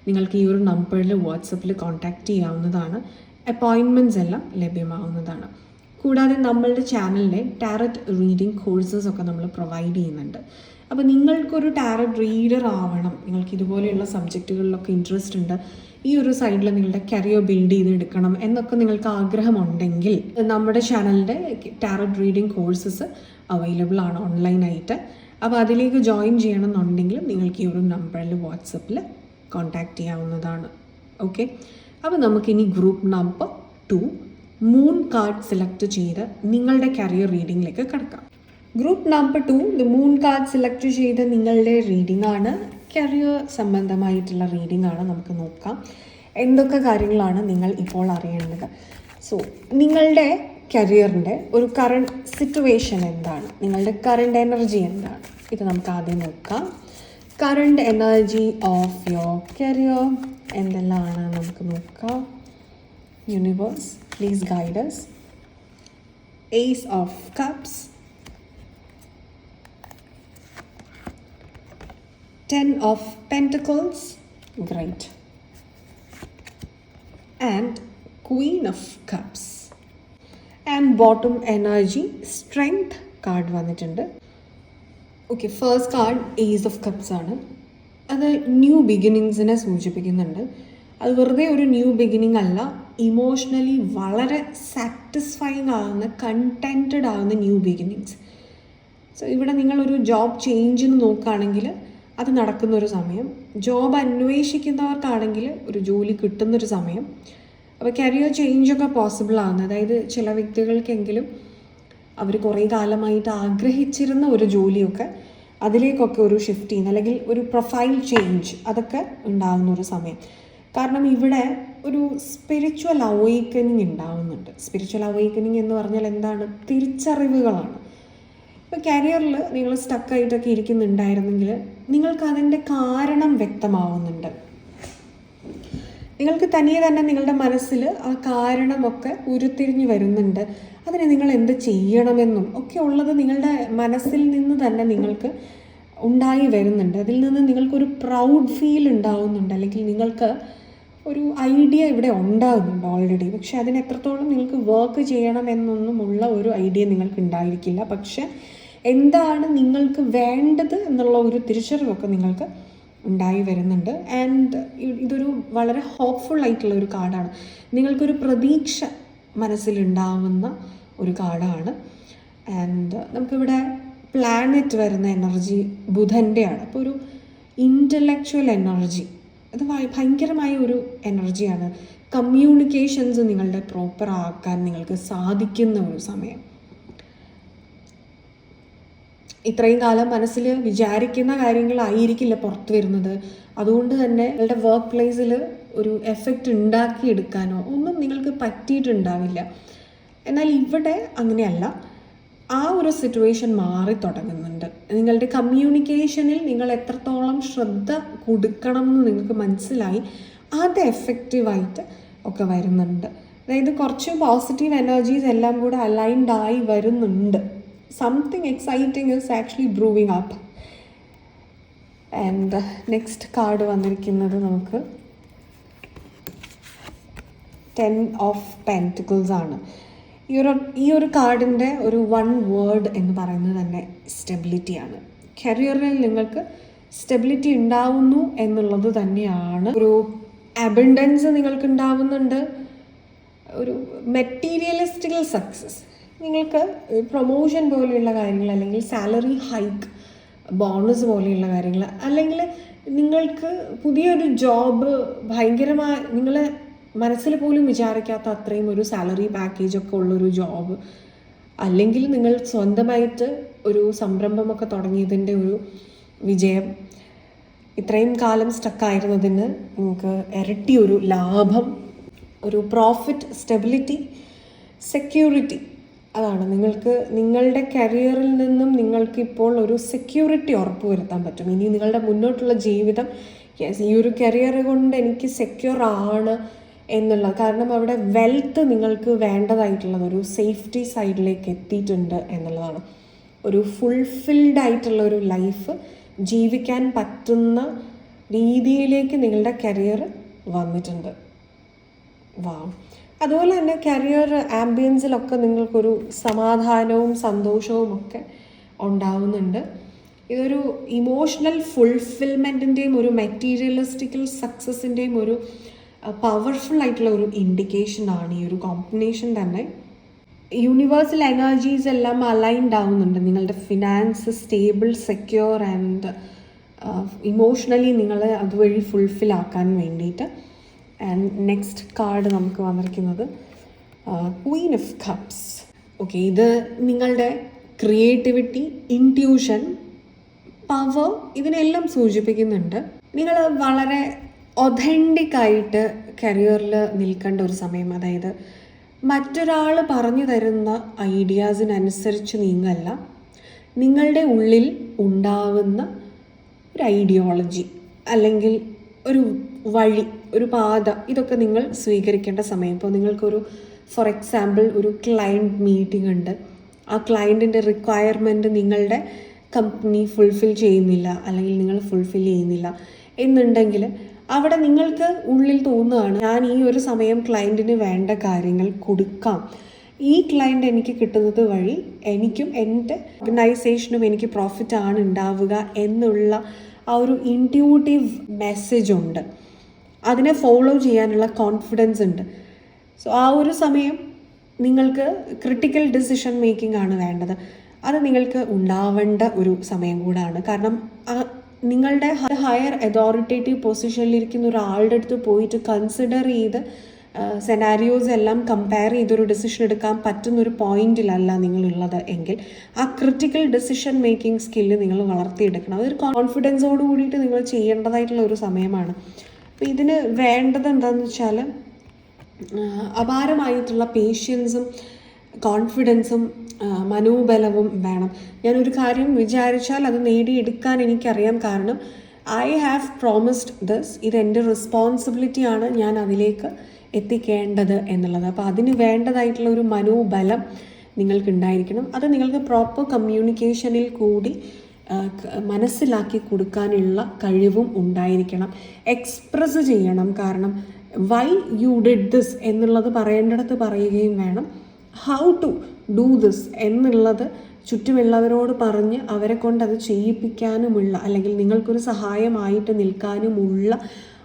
നിങ്ങൾക്ക് ഈ ഒരു നമ്പറിൽ വാട്സപ്പിൽ കോൺടാക്റ്റ് ചെയ്യാവുന്നതാണ്. അപ്പോയിൻമെന്റ്സ് എല്ലാം ലഭ്യമാവുന്നതാണ്. കൂടാതെ നമ്മളുടെ ചാനലിലെ ടാരറ്റ് റീഡിംഗ് കോഴ്സസ് ഒക്കെ നമ്മൾ പ്രൊവൈഡ് ചെയ്യുന്നുണ്ട്. അപ്പോൾ നിങ്ങൾക്കൊരു ടാരറ്റ് റീഡർ ആവണം. നിങ്ങൾക്ക് ഇതുപോലെയുള്ള സബ്ജക്റ്റുകളിലൊക്കെ ഇൻട്രസ്റ്റ് ഉണ്ട്. ഈ ഒരു സൈഡിൽ നിങ്ങളുടെ കരിയർ ബിൽഡ് ചെയ്തെടുക്കണം എന്നൊക്കെ നിങ്ങൾക്ക് ആഗ്രഹമുണ്ടെങ്കിൽ നമ്മുടെ ചാനലിന്റെ ടാരറ്റ് റീഡിംഗ് കോഴ്സസ് അവൈലബിൾ ആണ് ഓൺലൈനായിട്ട് അപ്പോൾ അതിലേക്ക് ജോയിൻ ചെയ്യണമെന്നുണ്ടെങ്കിൽ നിങ്ങൾക്ക് ഈ ഒരു നമ്പറിൽ വാട്സപ്പിൽ കോൺടാക്റ്റ് ചെയ്യാവുന്നതാണ്. ഓക്കെ അപ്പോൾ നമുക്കിനി group number two moon card select ചെയ്ത് നിങ്ങളുടെ കരിയർ റീഡിങ്ങിലേക്ക് കിടക്കാം. Group number two the moon card select ചെയ്ത നിങ്ങളുടെ റീഡിംഗ് ആണ്. കരിയർ സംബന്ധമായിട്ടുള്ള റീഡിംഗ് ആണ് നമുക്ക് നോക്കാം. എന്തൊക്കെ കാര്യങ്ങളാണ് നിങ്ങൾ ഇപ്പോൾ അറിയേണ്ടത്? സോ നിങ്ങളുടെ കരിയറിന്റെ ഒരു കറണ്ട് സിറ്റുവേഷൻ എന്താണ്? നിങ്ങളുടെ കറണ്ട് എനർജി എന്താണ്? ഇത് നമുക്ക് ആദ്യം നോക്കാം. Current energy of your career എന്തെല്ലാമാണ് നമുക്ക് നോക്കാം. Universe please guides ace of cups Ten of Pentacles, great. And Queen of Cups. And bottom energy, strength card വന്നിട്ടുണ്ട്. Okay first card ace of cups ആണ്. അത് ന്യൂ ബിഗിനിങ്സിനെ സൂചിപ്പിക്കുന്നുണ്ട്. അത് വെറുതെ ഒരു ന്യൂ ബിഗിനിങ് അല്ല ഇമോഷണലി വളരെ സാറ്റിസ്ഫൈങ് ആകുന്ന കണ്ടന്റഡ് ആകുന്ന ന്യൂ ബിഗിനിങ്സ് സോ ഇവിടെ നിങ്ങളൊരു ജോബ് ചേഞ്ചിന് നോക്കുകയാണെങ്കിൽ അത് നടക്കുന്ന ഒരു സമയം. ജോബ് അന്വേഷിക്കുന്നവർക്കാണെങ്കിൽ ഒരു ജോലി കിട്ടുന്നൊരു സമയം. അപ്പോൾ കരിയർ ചേഞ്ചൊക്കെ പോസിബിൾ ആകുന്നത് അതായത് ചില വ്യക്തികൾക്കെങ്കിലും അവർ കുറേ കാലമായിട്ട് ആഗ്രഹിച്ചിരുന്ന ഒരു ജോലിയൊക്കെ അതിലേക്കൊക്കെ ഒരു ഷിഫ്റ്റ് ചെയ്യുന്ന അല്ലെങ്കിൽ ഒരു പ്രൊഫൈൽ ചേഞ്ച് അതൊക്കെ ഉണ്ടാകുന്ന ഒരു സമയം. കാരണം ഇവിടെ ഒരു സ്പിരിച്വൽ അവൈക്കനിങ് ഉണ്ടാകുന്നുണ്ട് സ്പിരിച്വൽ അവൈക്കനിങ് എന്ന് പറഞ്ഞാൽ എന്താണ്? തിരിച്ചറിവുകളാണ്. ഇപ്പോൾ കരിയറിൽ നിങ്ങൾ സ്റ്റക്കായിട്ടൊക്കെ ഇരിക്കുന്നുണ്ടായിരുന്നെങ്കിൽ നിങ്ങൾക്ക് അതിന്റെ കാരണം വ്യക്തമാവുന്നുണ്ട്. നിങ്ങൾക്ക് തനിയെ തന്നെ നിങ്ങളുടെ മനസ്സിൽ ആ കാരണമൊക്കെ ഉരുത്തിരിഞ്ഞു വരുന്നുണ്ട്. അതിന് നിങ്ങൾ എന്ത് ചെയ്യണമെന്നും ഒക്കെ ഉള്ളത് നിങ്ങളുടെ മനസ്സിൽ നിന്ന് തന്നെ നിങ്ങൾക്ക് ഉണ്ടായി വരുന്നുണ്ട്. അതിൽ നിന്ന് നിങ്ങൾക്കൊരു പ്രൗഡ് ഫീൽ ഉണ്ടാവുന്നുണ്ട്. അല്ലെങ്കിൽ നിങ്ങൾക്ക് ഒരു ഐഡിയ ഇവിടെ ഉണ്ടാകുന്നുണ്ട് ഓൾറെഡി പക്ഷെ അതിന് എത്രത്തോളം നിങ്ങൾക്ക് വർക്ക് ചെയ്യണമെന്നൊന്നുമുള്ള ഒരു ഐഡിയ നിങ്ങൾക്ക് ഉണ്ടായിരിക്കില്ല. പക്ഷെ എന്താണ് നിങ്ങൾക്ക് വേണ്ടത് എന്നുള്ള ഒരു തിരിച്ചറിവൊക്കെ നിങ്ങൾക്ക് ഉണ്ടായി വരുന്നുണ്ട്. ആൻഡ് ഇതൊരു വളരെ ഹോപ്പ്ഫുൾ ആയിട്ടുള്ള ഒരു കാർഡാണ്. നിങ്ങൾക്കൊരു പ്രതീക്ഷ മനസ്സിലുണ്ടാവുന്ന ഒരു കാർഡാണ്. ആൻഡ് നമുക്കിവിടെ പ്ലാനറ്റ് വരുന്ന എനർജി ബുധന്റെയാണ് അപ്പോൾ ഒരു ഇന്റലക്ച്വൽ എനർജി അത് ഭയങ്കരമായ ഒരു എനർജിയാണ് കമ്മ്യൂണിക്കേഷൻസ് നിങ്ങളുടെ പ്രോപ്പർ ആക്കാൻ നിങ്ങൾക്ക് സാധിക്കുന്ന ഒരു സമയം. ഇത്രയും കാലം മനസ്സിൽ വിചാരിക്കുന്ന കാര്യങ്ങളായിരിക്കില്ല പുറത്തു വരുന്നത്. അതുകൊണ്ട് തന്നെ നിങ്ങളുടെ വർക്ക് പ്ലേസിൽ ഒരു എഫക്റ്റ് ഉണ്ടാക്കിയെടുക്കാനോ ഒന്നും നിങ്ങൾക്ക് പറ്റിയിട്ടുണ്ടാവില്ല. എന്നാൽ ഇവിടെ അങ്ങനെയല്ല. ആ ഒരു സിറ്റുവേഷൻ മാറി തുടങ്ങുന്നുണ്ട്. നിങ്ങളുടെ കമ്മ്യൂണിക്കേഷനിൽ നിങ്ങൾ എത്രത്തോളം ശ്രദ്ധ കൊടുക്കണം എന്ന് നിങ്ങൾക്ക് മനസ്സിലായി അത് എഫക്റ്റീവായിട്ട് ഒക്കെ വരുന്നുണ്ട്. അതായത് കുറച്ച് പോസിറ്റീവ് എനർജീസ് എല്ലാം കൂടെ അലൈൻഡ് ആയി വരുന്നുണ്ട്. Something exciting is actually brewing up and next card വന്നിരിക്കുന്നത് നമുക്ക് ടെൻ ഓഫ് പെന്റിക്കിൾസ് ആണ്. ഈ ഒരു ഈ ഒരു കാർഡിന്റെ ഒരു വൺ വേർഡ് എന്ന് പറയുന്നത് തന്നെ സ്റ്റെബിലിറ്റിയാണ് കരിയറിൽ നിങ്ങൾക്ക് സ്റ്റെബിലിറ്റി ഉണ്ടാവുന്നു എന്നുള്ളത് തന്നെയാണ്. ഒരു അബൻഡൻസ് നിങ്ങൾക്ക് ഉണ്ടാവുന്നുണ്ട്. ഒരു മെറ്റീരിയലിസ്റ്റിക്കൽ സക്സസ് നിങ്ങൾക്ക് പ്രൊമോഷൻ പോലെയുള്ള കാര്യങ്ങൾ അല്ലെങ്കിൽ സാലറി ഹൈക്ക് ബോണസ് പോലെയുള്ള കാര്യങ്ങൾ അല്ലെങ്കിൽ നിങ്ങൾക്ക് പുതിയൊരു ജോബ് ഭയങ്കരമായ നിങ്ങൾ മനസ്സിൽ പോലും വിചാരിക്കാത്ത അത്രയും ഒരു സാലറി പാക്കേജ് ഒക്കെ ഉള്ളൊരു ജോബ് അല്ലെങ്കിൽ നിങ്ങൾ സ്വന്തമായിട്ട് ഒരു സംരംഭമൊക്കെ തുടങ്ങിയതിന്റെ ഒരു വിജയം ഇത്രയും കാലം സ്റ്റക്കായിരുന്നതിന് നിങ്ങൾക്ക് ഇരട്ടി ഒരു ലാഭം ഒരു പ്രോഫിറ്റ് സ്റ്റെബിലിറ്റി സെക്യൂരിറ്റി അതാണ്. നിങ്ങൾക്ക് നിങ്ങളുടെ കരിയറിൽ നിന്നും നിങ്ങൾക്ക് ഇപ്പോൾ ഒരു സെക്യൂരിറ്റി ഉറപ്പ് വരുത്താൻ പറ്റും. ഇനി നിങ്ങളുടെ മുന്നോട്ടുള്ള ജീവിതം യെസ് ഈ ഒരു കരിയർ കൊണ്ട് എനിക്ക് സെക്യൂർ ആണ് എന്നുള്ളത്. കാരണം അവിടെ വെൽത്ത് നിങ്ങൾക്ക് വേണ്ടതായിട്ടുള്ളത് ഒരു സേഫ്റ്റി സൈഡിലേക്ക് എത്തിയിട്ടുണ്ട് എന്നുള്ളതാണ്. ഒരു ഫുൾഫിൽഡ് ആയിട്ടുള്ള ഒരു ലൈഫ് ജീവിക്കാൻ പറ്റുന്ന രീതിയിലേക്ക് നിങ്ങളുടെ കരിയർ വന്നിട്ടുണ്ട്. വാ അതുപോലെ തന്നെ കരിയർ ആംബിയൻസിലൊക്കെ നിങ്ങൾക്കൊരു സമാധാനവും സന്തോഷവും ഒക്കെ ഉണ്ടാവുന്നുണ്ട്. ഇതൊരു ഇമോഷണൽ ഫുൾഫിൽമെന്റിന്റെയും ഒരു മെറ്റീരിയലിസ്റ്റിക്കൽ സക്സസിന്റെയും ഒരു പവർഫുൾ ആയിട്ടുള്ള ഒരു ഇൻഡിക്കേഷൻ ആണ് ഈ ഒരു കോമ്പിനേഷൻ തന്നെ. യൂണിവേഴ്സൽ എനർജീസ് എല്ലാം അലൈൻഡ് ആവുന്നുണ്ട്. നിങ്ങളുടെ finance stable secure and emotionally നിങ്ങളെ അതുവഴി ഫുൾഫിൽ ആക്കാൻ വേണ്ടിയിട്ട്. ആൻഡ് നെക്സ്റ്റ് കാർഡ് നമുക്ക് വന്നിരിക്കുന്നത് ക്വീൻ ഓഫ് കപ്സ് ഓക്കെ ഇത് നിങ്ങളുടെ ക്രിയേറ്റിവിറ്റി ഇൻട്യൂഷൻ പവർ ഇതിനെല്ലാം സൂചിപ്പിക്കുന്നുണ്ട്. നിങ്ങൾ വളരെ ഒഥന്റിക് ആയിട്ട് കരിയറിൽ നിൽക്കേണ്ട ഒരു സമയം അതായത് മറ്റൊരാൾ പറഞ്ഞു തരുന്ന ഐഡിയാസിനനുസരിച്ച് നീങ്ങല്ല. നിങ്ങളുടെ ഉള്ളിൽ ഉണ്ടാവുന്ന ഒരു ഐഡിയോളജി അല്ലെങ്കിൽ ഒരു വഴി ഒരു പാത ഇതൊക്കെ നിങ്ങൾ സ്വീകരിക്കേണ്ട സമയം. ഇപ്പോൾ നിങ്ങൾക്കൊരു ഫോർ എക്സാമ്പിൾ ഒരു ക്ലയന്റ് മീറ്റിംഗ് ഉണ്ട്. ആ ക്ലയന്റിന്റെ റിക്വയർമെന്റ് നിങ്ങളുടെ കമ്പനി ഫുൾഫിൽ ചെയ്യുന്നില്ല അല്ലെങ്കിൽ നിങ്ങൾ ഫുൾഫിൽ ചെയ്യുന്നില്ല എന്നുണ്ടെങ്കിൽ അവിടെ നിങ്ങൾക്ക് ഉള്ളിൽ തോന്നുകയാണ് ഞാൻ ഈ ഒരു സമയം ക്ലയന്റിന് വേണ്ട കാര്യങ്ങൾ കൊടുക്കാം. ഈ ക്ലയന്റ് എനിക്ക് കിട്ടുന്നത് വഴി എനിക്കും എന്റെ ഓർഗനൈസേഷനും എനിക്ക് പ്രോഫിറ്റ് ആണ് ഉണ്ടാവുക എന്നുള്ള ആ ഒരു ഇന്റ്യൂട്ടീവ് മെസ്സേജ് ഉണ്ട്. അതിനെ ഫോളോ ചെയ്യാനുള്ള കോൺഫിഡൻസ് ഉണ്ട്. സോ ആ ഒരു സമയം നിങ്ങൾക്ക് ക്രിട്ടിക്കൽ ഡിസിഷൻ മേക്കിംഗ് ആണ് വേണ്ടത്. അത് നിങ്ങൾക്ക് ഉണ്ടാവേണ്ട ഒരു സമയം കൂടാണ്. കാരണം നിങ്ങളുടെ ഹയർ അതോറിറ്റേറ്റീവ് പൊസിഷനിലിരിക്കുന്ന ഒരാളുടെ അടുത്ത് പോയിട്ട് കൺസിഡർ ചെയ്ത് സെനാരിയോസ് എല്ലാം കമ്പയർ ചെയ്തൊരു ഡെസിഷൻ എടുക്കാൻ പറ്റുന്ന ഒരു പോയിന്റിലല്ല നിങ്ങളുള്ളത്. എങ്കിൽ ആ ക്രിട്ടിക്കൽ ഡെസിഷൻ മേക്കിംഗ് സ്കില്ല് നിങ്ങൾ വളർത്തിയെടുക്കണം. അതൊരു കോൺഫിഡൻസോട് കൂടിയിട്ട് നിങ്ങൾ ചെയ്യേണ്ടതായിട്ടുള്ള ഒരു സമയമാണ്. അപ്പോൾ ഇതിന് വേണ്ടത് എന്താണെന്ന് വെച്ചാൽ അപാരമായിട്ടുള്ള പേഷ്യൻസും കോൺഫിഡൻസും മനോബലവും വേണം. ഞാനൊരു കാര്യം വിചാരിച്ചാൽ അത് നേടിയെടുക്കാൻ എനിക്കറിയാം. കാരണം ഐ ഹാവ് പ്രോമിസ്ഡ് ദിസ് ഇത് എന്റെ റെസ്പോൺസിബിലിറ്റിയാണ് ഞാൻ അതിലേക്ക് എത്തിക്കേണ്ടത് എന്നുള്ളത്. അപ്പോൾ അതിന് വേണ്ടതായിട്ടുള്ള ഒരു മനോബലം നിങ്ങൾക്ക് ഉണ്ടായിരിക്കണം അത് നിങ്ങൾക്ക് പ്രോപ്പർ കമ്മ്യൂണിക്കേഷനിൽ കൂടി മനസ്സിലാക്കി കൊടുക്കാനുള്ള കഴിവും ഉണ്ടായിരിക്കണം. എക്സ്പ്രസ് ചെയ്യണം. കാരണം വൈ യു ഡിഡ് ദിസ് എന്നുള്ളത് പറയേണ്ടടത്ത് പറയുകയും വേണം. ഹൗ ടു ഡൂ ദിസ് എന്നുള്ളത് ചുറ്റുമുള്ളവരോട് പറഞ്ഞ് അവരെ കൊണ്ട് അത് ചെയ്യിപ്പിക്കാനുമുള്ള അല്ലെങ്കിൽ നിങ്ങൾക്കൊരു സഹായമായിട്ട് നിൽക്കാനുമുള്ള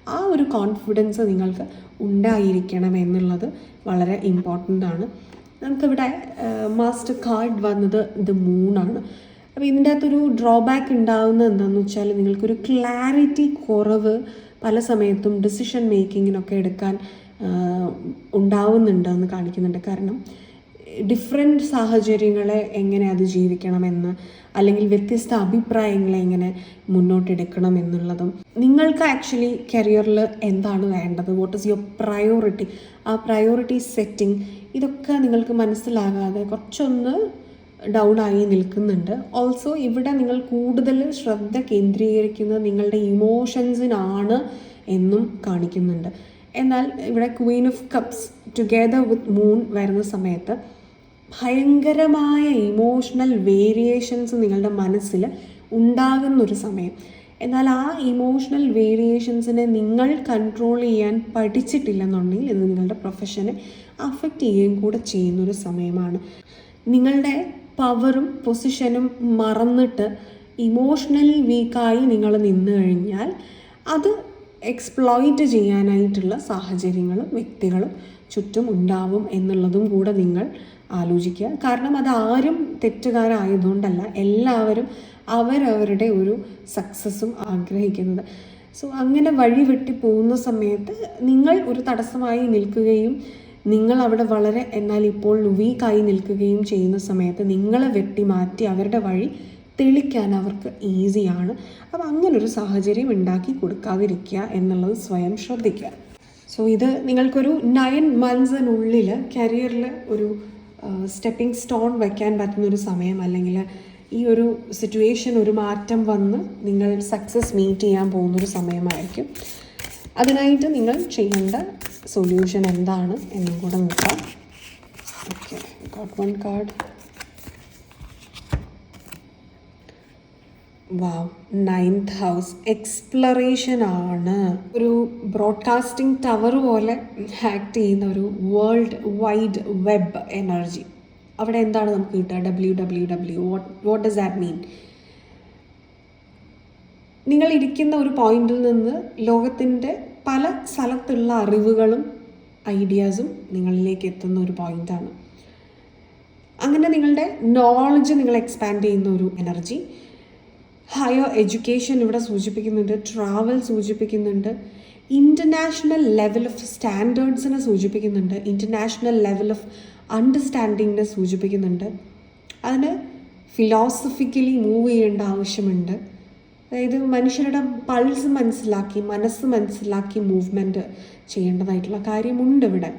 ആ ഒരു കോൺഫിഡൻസ് നിങ്ങൾക്ക് ഉണ്ടായിരിക്കണം എന്നുള്ളത് വളരെ ഇമ്പോർട്ടന്റ് ആണ്. നമുക്കിവിടെ മാസ്റ്റർ കാർഡ് വന്നത് ഇത് മൂണാണ് അപ്പോൾ ഇതിന്റെ അകത്തൊരു ഡ്രോബാക്ക് ഉണ്ടാകുന്നത് എന്താണെന്ന് വെച്ചാൽ നിങ്ങൾക്കൊരു ക്ലാരിറ്റി കുറവ് പല സമയത്തും ഡിസിഷൻ മേക്കിങ്ങിനൊക്കെ എടുക്കാൻ ഉണ്ടാവുന്നുണ്ടെന്ന് കാണിക്കുന്നുണ്ട്. കാരണം ഡിഫറെന്റ് സാഹചര്യങ്ങളെ എങ്ങനെ അതിജീവിക്കണമെന്ന് അല്ലെങ്കിൽ വ്യത്യസ്ത അഭിപ്രായങ്ങളെ എങ്ങനെ മുന്നോട്ടെടുക്കണം എന്നുള്ളതും. നിങ്ങൾക്ക് ആക്ച്വലി കരിയറിൽ എന്താണ് വേണ്ടത്? വാട്ട് ഇസ് യുവർ പ്രയോറിറ്റി ആ പ്രയോറിറ്റി സെറ്റിംഗ് ഇതൊക്കെ നിങ്ങൾക്ക് മനസ്സിലാകാതെ കുറച്ചൊന്ന് ഡൗൺ ആയി നിൽക്കുന്നുണ്ട്. ഓൾസോ ഇവിടെ നിങ്ങൾ കൂടുതൽ ശ്രദ്ധ കേന്ദ്രീകരിക്കുന്നത് നിങ്ങളുടെ ഇമോഷൻസിനാണ് എന്നും കാണിക്കുന്നുണ്ട്. എന്നാൽ ഇവിടെ queen of cups together with moon വരുന്ന സമയത്ത് ഭയങ്കരമായ ഇമോഷണൽ വേരിയേഷൻസ് നിങ്ങളുടെ മനസ്സിൽ ഉണ്ടാകുന്നൊരു സമയം. എന്നാൽ ആ ഇമോഷണൽ വേരിയേഷൻസിനെ നിങ്ങൾ കൺട്രോൾ ചെയ്യാൻ പഠിച്ചിട്ടില്ലെന്നുണ്ടെങ്കിൽ ഇത് നിങ്ങളുടെ പ്രൊഫഷനെ അഫക്റ്റ് ചെയ്യുകയും കൂടെ ചെയ്യുന്നൊരു സമയമാണ്. നിങ്ങളുടെ പവറും പൊസിഷനും മറന്നിട്ട് ഇമോഷണലി വീക്കായി നിങ്ങൾ നിന്ന് കഴിഞ്ഞാൽ അത് എക്സ്പ്ലോയിറ്റ് ചെയ്യാനായിട്ടുള്ള സാഹചര്യങ്ങളും വ്യക്തികളും ചുറ്റും ഉണ്ടാവും എന്നുള്ളതും കൂടെ നിങ്ങൾ ആലോചിക്കുക. കാരണം അത് ആരും തെറ്റുകാരായതുകൊണ്ടല്ല എല്ലാവരും അവരവരുടെ ഒരു സക്സസ്സും ആഗ്രഹിക്കുന്നത്. സോ അങ്ങനെ വഴി വെട്ടി പോകുന്ന സമയത്ത് നിങ്ങൾ ഒരു തടസ്സമായി നിൽക്കുകയും നിങ്ങൾ അവിടെ വളരെ എന്നാൽ ഇപ്പോൾ വീക്കായി നിൽക്കുകയും ചെയ്യുന്ന സമയത്ത് നിങ്ങളെ വെട്ടി മാറ്റി അവരുടെ വഴി തെളിക്കാൻ അവർക്ക് ഈസിയാണ് അപ്പോൾ അങ്ങനൊരു സാഹചര്യം ഉണ്ടാക്കി കൊടുക്കാതിരിക്കുക എന്നുള്ളത് സ്വയം ശ്രദ്ധിക്കുക. സോ ഇത് നിങ്ങൾക്കൊരു നയൻ മന്ത്സിനുള്ളിൽ കരിയറിൽ ഒരു സ്റ്റെപ്പിംഗ് സ്റ്റോൺ വയ്ക്കാൻ പറ്റുന്ന ഒരു സമയം അല്ലെങ്കിൽ ഈ ഒരു സിറ്റുവേഷൻ ഒരു മാറ്റം വന്ന് നിങ്ങൾ സക്സസ് മീറ്റ് ചെയ്യാൻ പോകുന്നൊരു സമയമായിരിക്കും. അതിനായിട്ട് നിങ്ങൾ ചെയ്യേണ്ട സൊല്യൂഷൻ എന്താണ് എന്നും കൂടെ നോക്കാം. Okay got one card wow ninth house exploration ആണ്. ഒരു ബ്രോഡ്കാസ്റ്റിംഗ് ടവർ പോലെ ആക്ട് ചെയ്യുന്ന ഒരു വേൾഡ് വൈഡ് വെബ് എനർജി അവിടെ എന്താണ് നമുക്ക് കിട്ടുക? W W W what what does that mean നിങ്ങൾ ഇരിക്കുന്ന ഒരു പോയിന്റിൽ നിന്ന് ലോകത്തിന്റെ പല സ്ഥലത്തുള്ള അറിവുകളും ഐഡിയാസും നിങ്ങളിലേക്ക് എത്തുന്ന ഒരു പോയിന്റാണ് അങ്ങനെ നിങ്ങളുടെ നോളജ് നിങ്ങൾ എക്സ്പാൻഡ് ചെയ്യുന്ന ഒരു എനർജി ഹയർ എഡ്യൂക്കേഷൻ ഇവിടെ സൂചിപ്പിക്കുന്നുണ്ട് ട്രാവൽ സൂചിപ്പിക്കുന്നുണ്ട് ഇന്റർനാഷണൽ ലെവൽ ഓഫ് സ്റ്റാൻഡേർഡ്സിനെ സൂചിപ്പിക്കുന്നുണ്ട് ഇന്റർനാഷണൽ ലെവൽ ഓഫ് അണ്ടർസ്റ്റാൻഡിങ്ങിനെ സൂചിപ്പിക്കുന്നുണ്ട്. അതിന് ഫിലോസഫിക്കലി മൂവ് ചെയ്യേണ്ട ആവശ്യമുണ്ട്. അതായത് മനുഷ്യരുടെ പൾസ് മനസ്സിലാക്കി മനസ്സ് മനസ്സിലാക്കി മൂവ്മെന്റ് ചെയ്യേണ്ടതായിട്ടുള്ള കാര്യമുണ്ട് ഇവിടെ.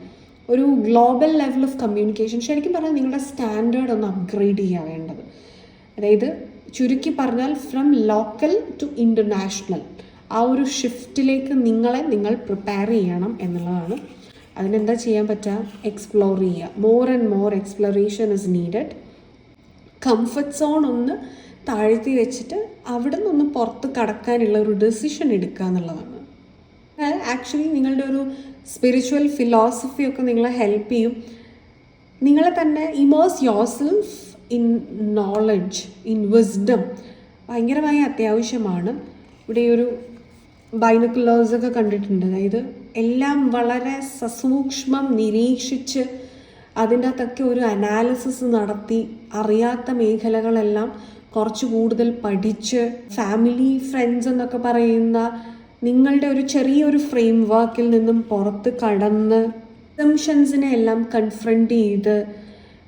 ഒരു ഗ്ലോബൽ ലെവൽ ഓഫ് കമ്മ്യൂണിക്കേഷൻ ശരിക്കും പറഞ്ഞാൽ നിങ്ങളുടെ സ്റ്റാൻഡേർഡ് ഒന്ന് അപ്ഗ്രേഡ് ചെയ്യാൻ വേണ്ടത്. അതായത് ചുരുക്കി പറഞ്ഞാൽ ഫ്രം ലോക്കൽ ടു ഇന്റർനാഷണൽ ആ ഒരു ഷിഫ്റ്റിലേക്ക് നിങ്ങളെ നിങ്ങൾ പ്രിപ്പയർ ചെയ്യണം എന്നുള്ളതാണ്. അതിനെന്താ ചെയ്യാൻ പറ്റുക? എക്സ്പ്ലോർ ചെയ്യുക. More and more exploration is needed comfort zone ഒന്ന് താഴ്ത്തി വെച്ചിട്ട് അവിടെ നിന്നൊന്ന് പുറത്ത് കടക്കാനുള്ള ഒരു ഡെസിഷൻ എടുക്കുക എന്നുള്ളതാണ്. ആക്ച്വലി നിങ്ങളുടെ ഒരു സ്പിരിച്വൽ ഫിലോസഫി ഒക്കെ നിങ്ങളെ ഹെൽപ്പ് ചെയ്യും. നിങ്ങളെ തന്നെ immerse yourself in knowledge in wisdom ഭയങ്കരമായി അത്യാവശ്യമാണ്. ഇവിടെ ഒരു ബൈനക്കുലേഴ്സൊക്കെ കണ്ടിട്ടുണ്ട്. അതായത് എല്ലാം വളരെ സസൂക്ഷ്മം നിരീക്ഷിച്ച് അതിന്റെ അകത്തൊക്കെ ഒരു അനാലിസിസ് നടത്തി അറിയാത്ത മേഖലകളെല്ലാം കുറച്ച് കൂടുതൽ പഠിച്ച് ഫാമിലി ഫ്രണ്ട്സ് എന്നൊക്കെ പറയുന്ന നിങ്ങളുടെ ഒരു ചെറിയൊരു ഫ്രെയിം വർക്കിൽ നിന്നും പുറത്ത് കടന്ന് അസംഷൻസിനെ എല്ലാം കൺഫ്രണ്ട് ചെയ്ത്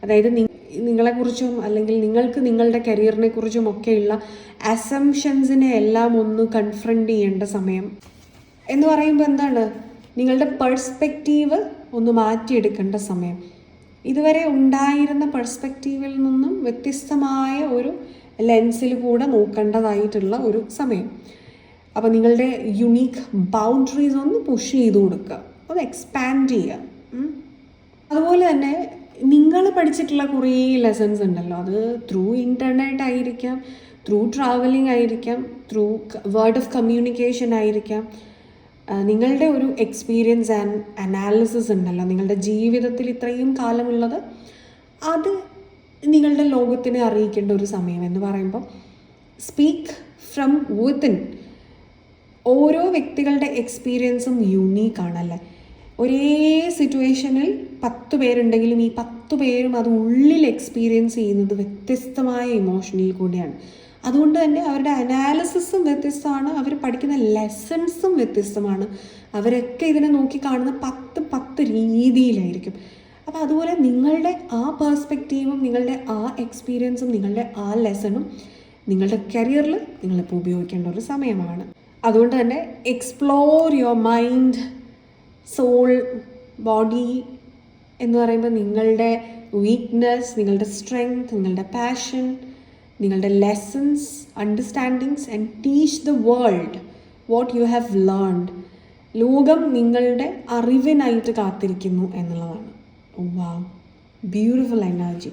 അതായത് നി- നിങ്ങളെക്കുറിച്ചും അല്ലെങ്കിൽ നിങ്ങൾക്ക് നിങ്ങളുടെ കരിയറിനെ കുറിച്ചും ഒക്കെയുള്ള അസംഷൻസിനെ എല്ലാം ഒന്ന് കൺഫ്രണ്ട് ചെയ്യേണ്ട സമയം. എന്ന് പറയുമ്പോൾ എന്താണ്? നിങ്ങളുടെ പെർസ്പെക്റ്റീവ് ഒന്ന് മാറ്റിയെടുക്കേണ്ട സമയം. ഇതുവരെ ഉണ്ടായിരുന്ന പെർസ്പെക്റ്റീവിൽ നിന്നും വ്യത്യസ്തമായ ഒരു ലെൻസിൽ കൂടെ നോക്കേണ്ടതായിട്ടുള്ള ഒരു സമയം. അപ്പോൾ നിങ്ങളുടെ യുണീക്ക് ബൗണ്ടറീസ് ഒന്ന് പുഷ് ചെയ്ത് കൊടുക്കുക. ഒന്ന് എക്സ്പാൻഡ് ചെയ്യുക. അതുപോലെ തന്നെ നിങ്ങൾ പഠിച്ചിട്ടുള്ള കുറേ ലെസൺസ് ഉണ്ടല്ലോ. അത് ത്രൂ ഇന്റർനെറ്റ് ആയിരിക്കാം ത്രൂ ട്രാവലിംഗ് ആയിരിക്കാം ത്രൂ വേർഡ് ഓഫ് കമ്മ്യൂണിക്കേഷൻ ആയിരിക്കാം. നിങ്ങളുടെ ഒരു എക്സ്പീരിയൻസ് ആൻഡ് അനാലിസിസ് ഉണ്ടല്ലോ. നിങ്ങളുടെ ജീവിതത്തിൽ ഇത്രയും കാലമുള്ളത് അത് നിങ്ങളുടെ ലോകത്തിനെ അറിയിക്കേണ്ട ഒരു സമയം എന്ന് പറയുമ്പോൾ സ്പീക്ക് ഫ്രം വിത്തിൻ ഓരോ വ്യക്തികളുടെ എക്സ്പീരിയൻസും യുണീക്കാണല്ലേ ഒരേ സിറ്റുവേഷനിൽ പത്ത് പേരുണ്ടെങ്കിലും ഈ പത്ത് പേരും അത് ഉള്ളിൽ എക്സ്പീരിയൻസ് ചെയ്യുന്നത് വ്യത്യസ്തമായ ഇമോഷനിൽ കൂടിയാണ്. അതുകൊണ്ട് തന്നെ അവരുടെ അനാലിസിസും വ്യത്യസ്തമാണ് അവർ പഠിക്കുന്ന ലെസൺസും വ്യത്യസ്തമാണ്. അവരൊക്കെ ഇതിനെ നോക്കി കാണുന്ന പത്ത് പത്ത് രീതിയിലായിരിക്കും. അപ്പോൾ അതുപോലെ നിങ്ങളുടെ ആ പേഴ്സ്പെക്റ്റീവും നിങ്ങളുടെ ആ എക്സ്പീരിയൻസും നിങ്ങളുടെ ആ ലെസണും നിങ്ങളുടെ കരിയറിൽ നിങ്ങളിപ്പോൾ ഉപയോഗിക്കേണ്ട ഒരു സമയമാണ്. അതുകൊണ്ട് തന്നെ explore your mind soul body എന്ന് പറയുമ്പോൾ നിങ്ങളുടെ വീക്ക്നെസ് നിങ്ങളുടെ സ്ട്രെങ്ത് നിങ്ങളുടെ പാഷൻ നിങ്ങളുടെ lessons understandings and teach the world what you have learned ലോകം നിങ്ങളുടെ അറിവിനായിട്ട് കാത്തിരിക്കുന്നു എന്നുള്ളതാണ്. വാ ബ്യൂട്ടിഫുൾ എനർജി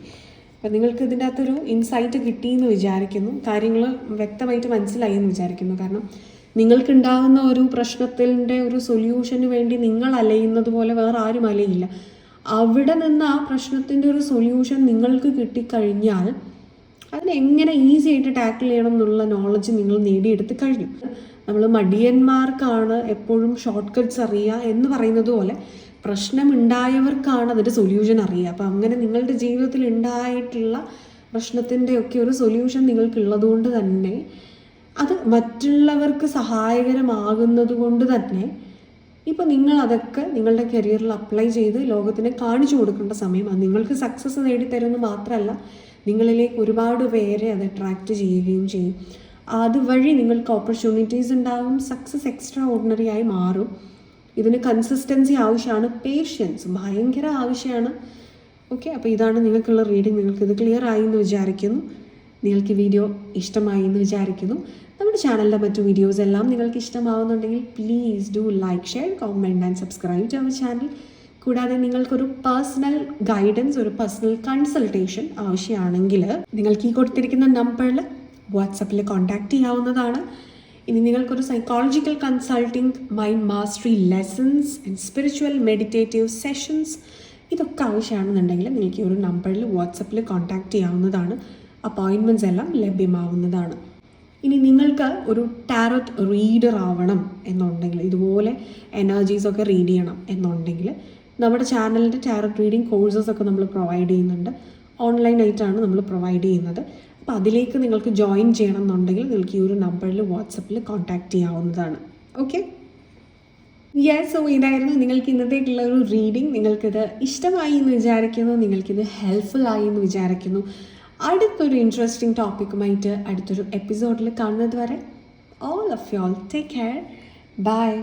അപ്പം നിങ്ങൾക്ക് ഇതിന്റെ അകത്തൊരു ഇൻസൈറ്റ് കിട്ടിയെന്ന് വിചാരിക്കുന്നു. കാര്യങ്ങൾ വ്യക്തമായിട്ട് മനസ്സിലായി എന്ന് വിചാരിക്കുന്നു. കാരണം നിങ്ങൾക്കുണ്ടാകുന്ന ഒരു പ്രശ്നത്തിന്റെ ഒരു സൊല്യൂഷന് വേണ്ടി നിങ്ങൾ അലയുന്നത് പോലെ വേറെ ആരും അലയില്ല. അവിടെ നിന്ന് ആ പ്രശ്നത്തിന്റെ ഒരു സൊല്യൂഷൻ നിങ്ങൾക്ക് കിട്ടിക്കഴിഞ്ഞാൽ അതിനെങ്ങനെ ഈസി ആയിട്ട് ടാക്കിൾ ചെയ്യണം എന്നുള്ള നോളജ് നിങ്ങൾ നേടിയെടുത്ത് കഴിഞ്ഞു. നമ്മൾ മടിയന്മാർക്കാണ് എപ്പോഴും ഷോർട്ട് കട്ട്സ് അറിയുക എന്ന് പറയുന്നത് പോലെ പ്രശ്നമുണ്ടായവർക്കാണ് അതിന്റെ സൊല്യൂഷൻ അറിയുക. അപ്പം അങ്ങനെ നിങ്ങളുടെ ജീവിതത്തിൽ ഉണ്ടായിട്ടുള്ള പ്രശ്നത്തിന്റെയൊക്കെ ഒരു സൊല്യൂഷൻ നിങ്ങൾക്കുള്ളത് കൊണ്ട് തന്നെ അത് മറ്റുള്ളവർക്ക് സഹായകരമാകുന്നത് കൊണ്ട് തന്നെ ഇപ്പോൾ നിങ്ങൾ അതൊക്കെ നിങ്ങളുടെ കരിയറിൽ അപ്ലൈ ചെയ്ത് ലോകത്തിനെ കാണിച്ചു കൊടുക്കേണ്ട സമയമാണ്. നിങ്ങൾക്ക് സക്സസ് നേടിത്തരുമെന്ന് മാത്രമല്ല നിങ്ങളിലേക്ക് ഒരുപാട് പേരെ അത് അട്രാക്റ്റ് ചെയ്യുകയും ചെയ്യും. അതുവഴി നിങ്ങൾക്ക് ഓപ്പർച്യൂണിറ്റീസ് ഉണ്ടാകും സക്സസ് എക്സ്ട്രാ ഓർഡിനറി ആയി മാറും. ഇതിന് കൺസിസ്റ്റൻസി ആവശ്യമാണ് പേഷ്യൻസ് ഭയങ്കര ആവശ്യമാണ്. ഓക്കെ അപ്പോൾ ഇതാണ് നിങ്ങൾക്കുള്ള റീഡിംഗ് നിങ്ങൾക്കിത് ക്ലിയർ ആയി എന്ന് വിചാരിക്കുന്നു. നിങ്ങൾക്ക് വീഡിയോ ഇഷ്ടമായി എന്ന് വിചാരിക്കുന്നു. നമ്മുടെ ചാനലിന്റെ മറ്റു വീഡിയോസ് എല്ലാം നിങ്ങൾക്ക് ഇഷ്ടമാവുന്നുണ്ടെങ്കിൽ please do like share comment and subscribe to our channel കൂടാതെ നിങ്ങൾക്കൊരു പേഴ്സണൽ ഗൈഡൻസ് ഒരു പേഴ്സണൽ കൺസൾട്ടേഷൻ ആവശ്യമാണെങ്കിൽ നിങ്ങൾക്ക് ഈ കൊടുത്തിരിക്കുന്ന നമ്പറിൽ വാട്സപ്പിൽ കോൺടാക്റ്റ് ചെയ്യാവുന്നതാണ്. ഇനി നിങ്ങൾക്കൊരു psychological consulting mind mastery lessons and spiritual meditative sessions ഇതൊക്കെ ആവശ്യമാണെന്നുണ്ടെങ്കിൽ നിങ്ങൾക്ക് ഈ ഒരു നമ്പറിൽ വാട്സപ്പിൽ കോൺടാക്റ്റ് ചെയ്യാവുന്നതാണ്. അപ്പോയിൻമെന്റ്സ് എല്ലാം ലഭ്യമാവുന്നതാണ്. ഇനി നിങ്ങൾക്ക് ഒരു ടാരറ്റ് റീഡർ ആവണം എന്നുണ്ടെങ്കിൽ ഇതുപോലെ എനർജീസ് ഒക്കെ റീഡ് ചെയ്യണം എന്നുണ്ടെങ്കിൽ നമ്മുടെ ചാനലിന്റെ ടാരറ്റ് റീഡിംഗ് കോഴ്സസ് ഒക്കെ നമ്മൾ പ്രൊവൈഡ് ചെയ്യുന്നുണ്ട്. ഓൺലൈനായിട്ടാണ് നമ്മൾ പ്രൊവൈഡ് ചെയ്യുന്നത്. അപ്പോൾ അതിലേക്ക് നിങ്ങൾക്ക് ജോയിൻ ചെയ്യണം എന്നുണ്ടെങ്കിൽ നിങ്ങൾക്ക് ഈ ഒരു നമ്പറിൽ വാട്സപ്പിൽ കോൺടാക്റ്റ് ചെയ്യാവുന്നതാണ്. ഓക്കെ യെസ് സോ ഇതായിരുന്നു നിങ്ങൾക്ക് ഇന്നത്തേക്കുള്ള ഒരു റീഡിംഗ് നിങ്ങൾക്കിത് ഇഷ്ടമായി എന്ന് വിചാരിക്കുന്നു നിങ്ങൾക്കിത് ഹെൽപ്ഫുൾ ആയി എന്ന് വിചാരിക്കുന്നു. അടുത്തൊരു ഇൻട്രസ്റ്റിംഗ് ടോപ്പിക്കുമായിട്ട് അടുത്തൊരു എപ്പിസോഡിൽ കാണുന്നത് വരെ all of you all take care bye.